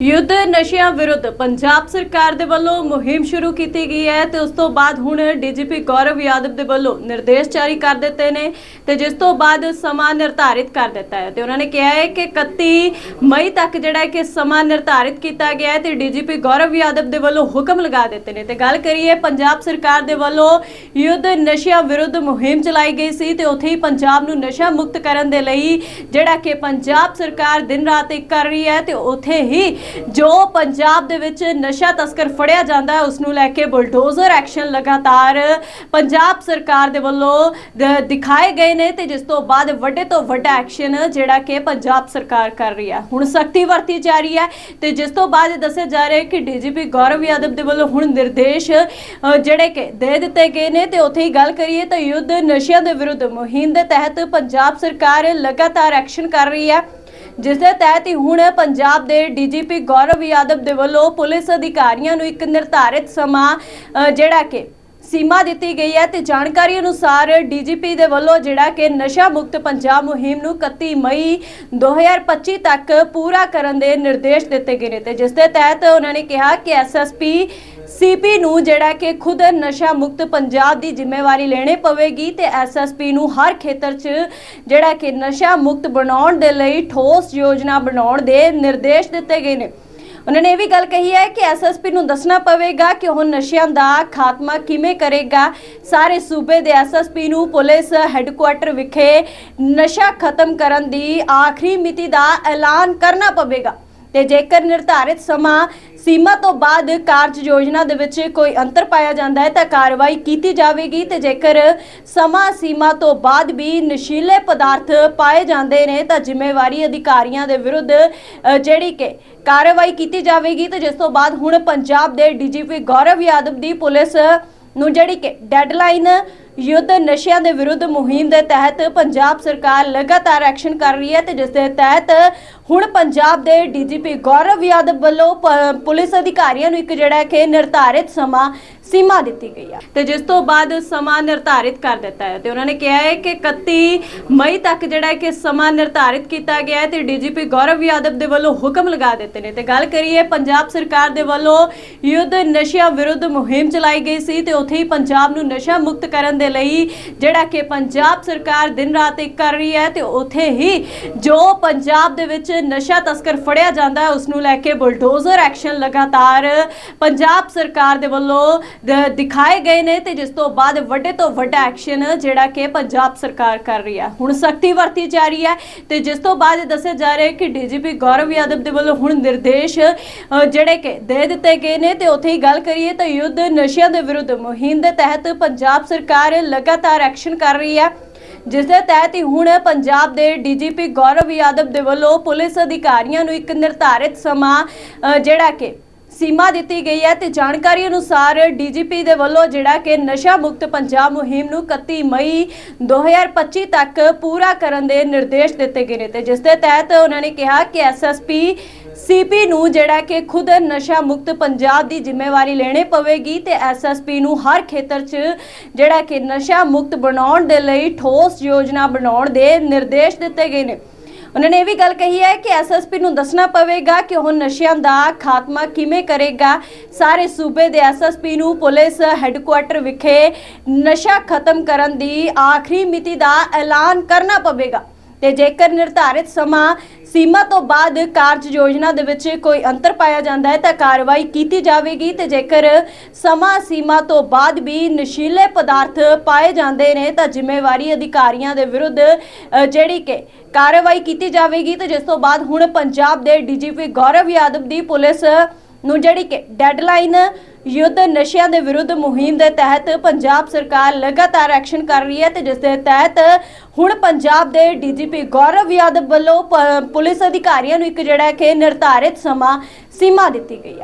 ਯੁੱਧ ਨਸ਼ਿਆਂ ਵਿਰੁੱਧ ਪੰਜਾਬ ਸਰਕਾਰ ਦੇ ਵੱਲੋਂ ਮੁਹਿੰਮ ਸ਼ੁਰੂ ਕੀਤੀ ਗਈ ਹੈ ਤੇ ਉਸ ਤੋਂ ਬਾਅਦ ਹੁਣ ਡੀਜੀਪੀ ਗੌਰਵ ਯਾਦਵ ਦੇ ਵੱਲੋਂ ਨਿਰਦੇਸ਼ ਜਾਰੀ ਕਰ ਦਿੱਤੇ ਨੇ ਤੇ ਜਿਸ ਤੋਂ ਬਾਅਦ ਸਮਾਂ ਨਿਰਧਾਰਿਤ ਕਰ ਦਿੱਤਾ ਹੈ ਤੇ ਉਹਨਾਂ ਨੇ ਕਿਹਾ ਹੈ ਕਿ 31 ਮਈ ਤੱਕ ਜਿਹੜਾ ਹੈ ਕਿ ਸਮਾਂ ਨਿਰਧਾਰਿਤ ਕੀਤਾ ਗਿਆ ਹੈ ਤੇ ਡੀਜੀਪੀ ਗੌਰਵ ਯਾਦਵ ਦੇ ਵੱਲੋਂ ਹੁਕਮ ਲਗਾ ਦਿੱਤੇ ਨੇ ਤੇ ਗੱਲ ਕਰੀਏ ਪੰਜਾਬ ਸਰਕਾਰ ਦੇ ਵੱਲੋਂ ਯੁੱਧ ਨਸ਼ਿਆਂ ਵਿਰੁੱਧ ਮੁਹਿੰਮ ਚਲਾਈ ਗਈ ਸੀ ਤੇ ਉੱਥੇ ਹੀ ਪੰਜਾਬ ਨੂੰ ਨਸ਼ਾ ਮੁਕਤ ਕਰਨ ਦੇ ਲਈ ਜਿਹੜਾ ਕਿ ਪੰਜਾਬ ਸਰਕਾਰ ਦਿਨ ਰਾਤ ਇੱਕ ਕਰ ਰਹੀ ਹੈ ਤੇ ਉੱਥੇ ਹੀ ਜੋ ਪੰਜਾਬ ਦੇ ਵਿੱਚ ਨਸ਼ਾ ਤਸਕਰ ਫੜਿਆ ਜਾਂਦਾ ਹੈ ਉਸ ਨੂੰ ਲੈ ਕੇ ਬੁਲਡੋਜ਼ਰ ਐਕਸ਼ਨ ਲਗਾਤਾਰ ਪੰਜਾਬ ਸਰਕਾਰ ਦੇ ਵੱਲੋਂ ਦਿਖਾਏ ਗਏ ਨੇ ਤੇ ਜਿਸ ਤੋਂ ਬਾਅਦ ਵੱਡੇ ਤੋਂ ਵੱਡਾ ਐਕਸ਼ਨ ਜਿਹੜਾ ਕਿ ਪੰਜਾਬ ਸਰਕਾਰ ਕਰ ਰਹੀ ਹੈ। ਹੁਣ ਸਖਤੀ ਵਰਤੀ ਜਾ ਰਹੀ ਹੈ ਤੇ ਜਿਸ ਤੋਂ ਬਾਅਦ ਦੱਸਿਆ ਜਾ ਰਿਹਾ ਹੈ ਕਿ ਡੀਜੀਪੀ ਗੌਰਵ ਯਾਦਵ ਦੇ ਵੱਲੋਂ ਹੁਣ ਨਿਰਦੇਸ਼ ਜਿਹੜੇ ਕਿ ਦੇ ਦਿੱਤੇ ਗਏ ਨੇ ਤੇ ਉੱਥੇ ਹੀ ਗੱਲ ਕਰੀਏ ਤਾਂ ਯੁੱਧ ਨਸ਼ਿਆਂ ਦੇ ਵਿਰੁੱਧ ਮੁਹਿੰਮ ਦੇ ਤਹਿਤ ਪੰਜਾਬ ਸਰਕਾਰ ਲਗਾਤਾਰ ਐਕਸ਼ਨ ਕਰ ਰਹੀ ਹੈ। ਜਿਸ ਦੇ ਤਹਿਤ ਹੀ ਹੁਣ ਪੰਜਾਬ ਦੇ ਡੀਜੀਪੀ ਗੌਰਵ ਯਾਦਵ ਦੇ ਵੱਲੋਂ ਪੁਲਿਸ ਅਧਿਕਾਰੀਆਂ ਨੂੰ ਇੱਕ ਨਿਰਧਾਰਿਤ ਸਮਾਂ ਜਿਹੜਾ ਕਿ ਸੀਮਾ ਦਿੱਤੀ ਗਈ ਹੈ ਤੇ ਜਾਣਕਾਰੀ ਅਨੁਸਾਰ ਡੀਜੀਪੀ ਦੇ ਵੱਲੋਂ ਜਿਹੜਾ ਕਿ ਨਸ਼ਾ ਮੁਕਤ ਪੰਜਾਬ ਮੁਹਿੰਮ ਨੂੰ 31 ਮਈ 2025 ਤੱਕ ਪੂਰਾ ਕਰਨ ਦੇ ਨਿਰਦੇਸ਼ ਦਿੱਤੇ ਗਏ ਨੇ ਤੇ ਜਿਸ ਦੇ ਤਹਿਤ ਉਹਨਾਂ ਨੇ ਕਿਹਾ ਕਿ ਐਸਐਸਪੀ ਸੀਪੀ ਨੂੰ ਜਿਹੜਾ ਕਿ ਖੁਦ ਨਸ਼ਾ ਮੁਕਤ ਪੰਜਾਬ ਦੀ ਜ਼ਿੰਮੇਵਾਰੀ ਲੈਣੀ ਪਵੇਗੀ ਤੇ ਐਸਐਸਪੀ ਨੂੰ ਹਰ ਖੇਤਰ 'ਚ ਜਿਹੜਾ ਕਿ ਨਸ਼ਾ ਮੁਕਤ ਬਣਾਉਣ ਦੇ ਲਈ ਠੋਸ ਯੋਜਨਾ ਬਣਾਉਣ ਦੇ ਨਿਰਦੇਸ਼ ਦਿੱਤੇ ਗਏ ਨੇ। ਉਹਨਾਂ ਨੇ ਇਹ ਵੀ ਗੱਲ ਕਹੀ ਹੈ ਕਿ ਐਸਐਸਪੀ ਨੂੰ ਦੱਸਣਾ ਪਵੇਗਾ ਕਿ ਉਹ ਨਸ਼ਿਆਂ ਦਾ ਖਾਤਮਾ ਕਿਵੇਂ ਕਰੇਗਾ। ਸਾਰੇ ਸੂਬੇ ਦੇ ਐਸਐਸਪੀ ਨੂੰ ਪੁਲਿਸ ਹੈੱਡਕੁਆਟਰ ਵਿਖੇ ਨਸ਼ਾ ਖਤਮ ਕਰਨ ਦੀ ਆਖਰੀ ਮਿਤੀ ਦਾ ਐਲਾਨ ਕਰਨਾ ਪਵੇਗਾ। ਤੇ ਜੇਕਰ ਨਿਰਧਾਰਿਤ ਸਮਾਂ ਸੀਮਾ ਤੋਂ ਬਾਅਦ ਕਾਰਜ ਯੋਜਨਾ ਦੇ ਵਿੱਚ ਕੋਈ ਅੰਤਰ ਪਾਇਆ ਜਾਂਦਾ ਹੈ ਤਾਂ ਕਾਰਵਾਈ ਕੀਤੀ ਜਾਵੇਗੀ ਤੇ ਜੇਕਰ ਸਮਾਂ ਸੀਮਾ ਤੋਂ ਬਾਅਦ ਵੀ ਨਸ਼ੀਲੇ ਪਦਾਰਥ ਪਾਏ ਜਾਂਦੇ ਨੇ ਤਾਂ ਜ਼ਿੰਮੇਵਾਰੀ ਅਧਿਕਾਰੀਆਂ ਦੇ ਵਿਰੁੱਧ ਜਿਹੜੀ ਕਿ ਕਾਰਵਾਈ ਕੀਤੀ ਜਾਵੇਗੀ ਤੇ ਜਿਸ ਤੋਂ ਬਾਅਦ ਹੁਣ ਪੰਜਾਬ ਦੇ ਡੀਜੀਪੀ ਗੌਰਵ ਯਾਦਵ ਦੀ ਪੁਲਿਸ ਨੂੰ ਜਿਹੜੀ ਕਿ ਡੈਡਲਾਈਨ ਯੁੱਧ ਨਸ਼ਿਆਂ ਦੇ ਵਿਰੁੱਧ ਮੁਹਿੰਮ ਦੇ ਤਹਿਤ ਪੰਜਾਬ ਸਰਕਾਰ ਲਗਾਤਾਰ ਐਕਸ਼ਨ ਕਰ ਰਹੀ ਹੈ ਤੇ ਜਿਸ ਦੇ ਤਹਿਤ ਹੁਣ ਪੰਜਾਬ ਦੇ ਡੀਜੀਪੀ ਗੌਰਵ ਯਾਦਵ ਵੱਲੋਂ ਪ- ਪੁਲਿਸ ਅਧਿਕਾਰੀਆਂ ਨੂੰ ਇੱਕ ਜਿਹੜਾ ਕਿ ਨਿਰਧਾਰਿਤ ਸਮਾਂ ਸੀਮਾ ਦਿੱਤੀ ਗਈ ਹੈ ਤੇ ਜਿਸ ਤੋਂ ਬਾਅਦ ਸਮਾਂ ਨਿਰਧਾਰਿਤ ਕਰ ਦਿੱਤਾ ਹੈ। ਤੇ ਉਹਨਾਂ ਨੇ ਕਿਹਾ ਹੈ ਕਿ 31 ਮਈ ਤੱਕ ਜਿਹੜਾ ਹੈ ਕਿ ਸਮਾਂ ਨਿਰਧਾਰਿਤ ਕੀਤਾ ਗਿਆ ਹੈ ਤੇ ਡੀਜੀਪੀ ਗੌਰਵ ਯਾਦਵ ਦੇ ਵੱਲੋਂ ਹੁਕਮ ਲਗਾ ਦਿੱਤੇ ਨੇ। ਤੇ ਗੱਲ ਕਰੀਏ, ਪੰਜਾਬ ਸਰਕਾਰ ਦੇ ਵੱਲੋਂ ਯੁੱਧ ਨਸ਼ਿਆਂ ਵਿਰੁੱਧ ਮੁਹਿੰਮ ਚਲਾਈ ਗਈ ਸੀ ਤੇ ਉੱਥੇ ਹੀ ਪੰਜਾਬ ਨੂੰ ਨਸ਼ਾ ਮੁਕਤ ਕਰਨ ਦੇ ਲਈ ਜਿਹੜਾ ਕਿ ਪੰਜਾਬ ਸਰਕਾਰ ਦਿਨ ਰਾਤ ਇੱਕ ਕਰ ਰਹੀ ਹੈ ਤੇ ਉੱਥੇ ਹੀ ਜੋ ਪੰਜਾਬ ਦੇ ਵਿੱਚ ਨਸ਼ਾ ਤਸਕਰ ਫੜਿਆ ਜਾਂਦਾ ਹੈ, ਉਸ ਨੂੰ ਲੈ ਕੇ ਬੁਲਡੋਜ਼ਰ ਐਕਸ਼ਨ ਲਗਾਤਾਰ ਪੰਜਾਬ ਸਰਕਾਰ ਦੇ ਵੱਲੋਂ ਦਿਖਾਏ ਗਏ ਨੇ ਤੇ ਜਿਸ ਤੋਂ ਬਾਅਦ ਵੱਡੇ ਤੋਂ ਵੱਡਾ ਐਕਸ਼ਨ ਜਿਹੜਾ ਕਿ ਪੰਜਾਬ ਸਰਕਾਰ ਕਰ ਰਹੀ ਹੈ ਹੁਣ ਸਖਤੀ ਵਰਤੀ ਜਾ ਰਹੀ ਹੈ ਤੇ ਜਿਸ ਤੋਂ ਬਾਅਦ ਦੱਸਿਆ ਜਾ ਰਿਹਾ ਹੈ ਕਿ ਡੀਜੀਪੀ ਗੌਰਵ ਯਾਦਵ ਦੇ ਵੱਲੋਂ ਹੁਣ ਨਿਰਦੇਸ਼ ਜਿਹੜੇ ਕਿ ਦੇ ਦਿੱਤੇ ਗਏ ਨੇ ਤੇ ਉੱਥੇ ਹੀ ਗੱਲ ਕਰੀਏ ਤਾਂ ਯੁੱਧ ਨਸ਼ਿਆਂ ਦੇ ਵਿਰੁੱਧ ਮੁਹਿੰਮ ਦੇ ਤਹਿਤ ਪੰਜਾਬ ਸਰਕਾਰ ਲਗਾਤਾਰ ਐਕਸ਼ਨ ਕਰ ਰਹੀ ਹੈ ਜਿਸ ਦੇ ਤਹਿਤ ਹੀ ਹੁਣ ਪੰਜਾਬ ਦੇ ਡੀਜੀਪੀ ਗੌਰਵ ਯਾਦਵ ਦੇ ਵੱਲੋਂ ਪੁਲਿਸ ਅਧਿਕਾਰੀਆਂ ਨੂੰ ਇੱਕ ਨਿਰਧਾਰਿਤ ਸਮਾਂ ਜਿਹੜਾ ਕਿ ਸੀਮਾ ਦਿੱਤੀ ਗਈ ਹੈ ਤੇ ਜਾਣਕਾਰੀ ਅਨੁਸਾਰ ਡੀਜੀਪੀ ਦੇ ਵੱਲੋਂ ਜਿਹੜਾ ਕਿ ਨਸ਼ਾ ਮੁਕਤ ਪੰਜਾਬ ਮੁਹਿੰਮ ਨੂੰ 31 ਮਈ 2025 ਤੱਕ ਪੂਰਾ ਕਰਨ ਦੇ ਨਿਰਦੇਸ਼ ਦਿੱਤੇ ਗਏ ਨੇ ਤੇ ਜਿਸ ਦੇ ਤਹਿਤ ਉਹਨਾਂ ਨੇ ਕਿਹਾ ਕਿ ਐਸਐਸਪੀ ਸੀਪੀ ਨੂੰ ਜਿਹੜਾ ਕਿ ਖੁਦ ਨਸ਼ਾ ਮੁਕਤ ਪੰਜਾਬ ਦੀ ਜ਼ਿੰਮੇਵਾਰੀ ਲੈਣੀ ਪਵੇਗੀ ਤੇ ਐਸਐਸਪੀ ਨੂੰ ਹਰ ਖੇਤਰ 'ਚ ਜਿਹੜਾ ਕਿ ਨਸ਼ਾ ਮੁਕਤ ਬਣਾਉਣ ਦੇ ਲਈ ਠੋਸ ਯੋਜਨਾ ਬਣਾਉਣ ਦੇ ਨਿਰਦੇਸ਼ ਦਿੱਤੇ ਗਏ ਨੇ। ਉਹਨਾਂ ਨੇ ਇਹ ਵੀ ਗੱਲ ਕਹੀ ਹੈ ਕਿ ਐਸਐਸਪੀ ਨੂੰ ਦੱਸਣਾ ਪਵੇਗਾ ਕਿ ਉਹ ਨਸ਼ਿਆਂ ਦਾ ਖਾਤਮਾ ਕਿਵੇਂ ਕਰੇਗਾ। ਸਾਰੇ ਸੂਬੇ ਦੇ ਐਸਐਸਪੀ ਨੂੰ ਪੁਲਿਸ ਹੈੱਡਕੁਆਟਰ ਵਿਖੇ ਨਸ਼ਾ ਖਤਮ ਕਰਨ ਦੀ ਆਖਰੀ ਮਿਤੀ ਦਾ ਐਲਾਨ ਕਰਨਾ ਪਵੇਗਾ। ਤੇ ਜੇਕਰ ਨਿਰਧਾਰਿਤ ਸਮਾਂ ਸੀਮਾ ਤੋਂ ਬਾਅਦ ਕਾਰਜ ਯੋਜਨਾ ਦੇ ਵਿੱਚ ਕੋਈ ਅੰਤਰ ਪਾਇਆ ਜਾਂਦਾ ਹੈ ਤਾਂ ਕਾਰਵਾਈ ਕੀਤੀ ਜਾਵੇਗੀ ਤੇ ਜੇਕਰ ਸਮਾਂ ਸੀਮਾ ਤੋਂ ਬਾਅਦ ਵੀ ਨਸ਼ੀਲੇ ਪਦਾਰਥ ਪਾਏ ਜਾਂਦੇ ਨੇ ਤਾਂ ਜ਼ਿੰਮੇਵਾਰੀ ਅਧਿਕਾਰੀਆਂ ਦੇ ਵਿਰੁੱਧ ਅ, ਜਿਹੜੀ ਕਿ ਕਾਰਵਾਈ ਕੀਤੀ ਜਾਵੇਗੀ ਤੇ ਜਿਸ ਤੋਂ ਬਾਅਦ ਹੁਣ ਪੰਜਾਬ ਦੇ ਡੀਜੀਪੀ ਗੌਰਵ ਯਾਦਵ ਦੀ ਪੁਲਿਸ ਨੂੰ ਜਿਹੜੀ ਕਿ ਡੈਡਲਾਈਨ ਯੁੱਧ ਨਸ਼ਿਆਂ ਦੇ ਵਿਰੁੱਧ ਮੁਹਿੰਮ ਦੇ ਤਹਿਤ ਪੰਜਾਬ ਸਰਕਾਰ ਲਗਾਤਾਰ ਐਕਸ਼ਨ ਕਰ ਰਹੀ ਹੈ ਤੇ ਜਿਸ ਦੇ ਤਹਿਤ ਹੁਣ ਪੰਜਾਬ ਦੇ ਡੀਜੀਪੀ ਗੌਰਵ ਯਾਦਵ ਵੱਲੋਂ ਪ- ਪੁਲਿਸ ਅਧਿਕਾਰੀਆਂ ਨੂੰ ਇੱਕ ਜਿਹੜਾ ਕਿ ਨਿਰਧਾਰਿਤ ਸਮਾਂ ਸੀਮਾ ਦਿੱਤੀ ਗਈ ਹੈ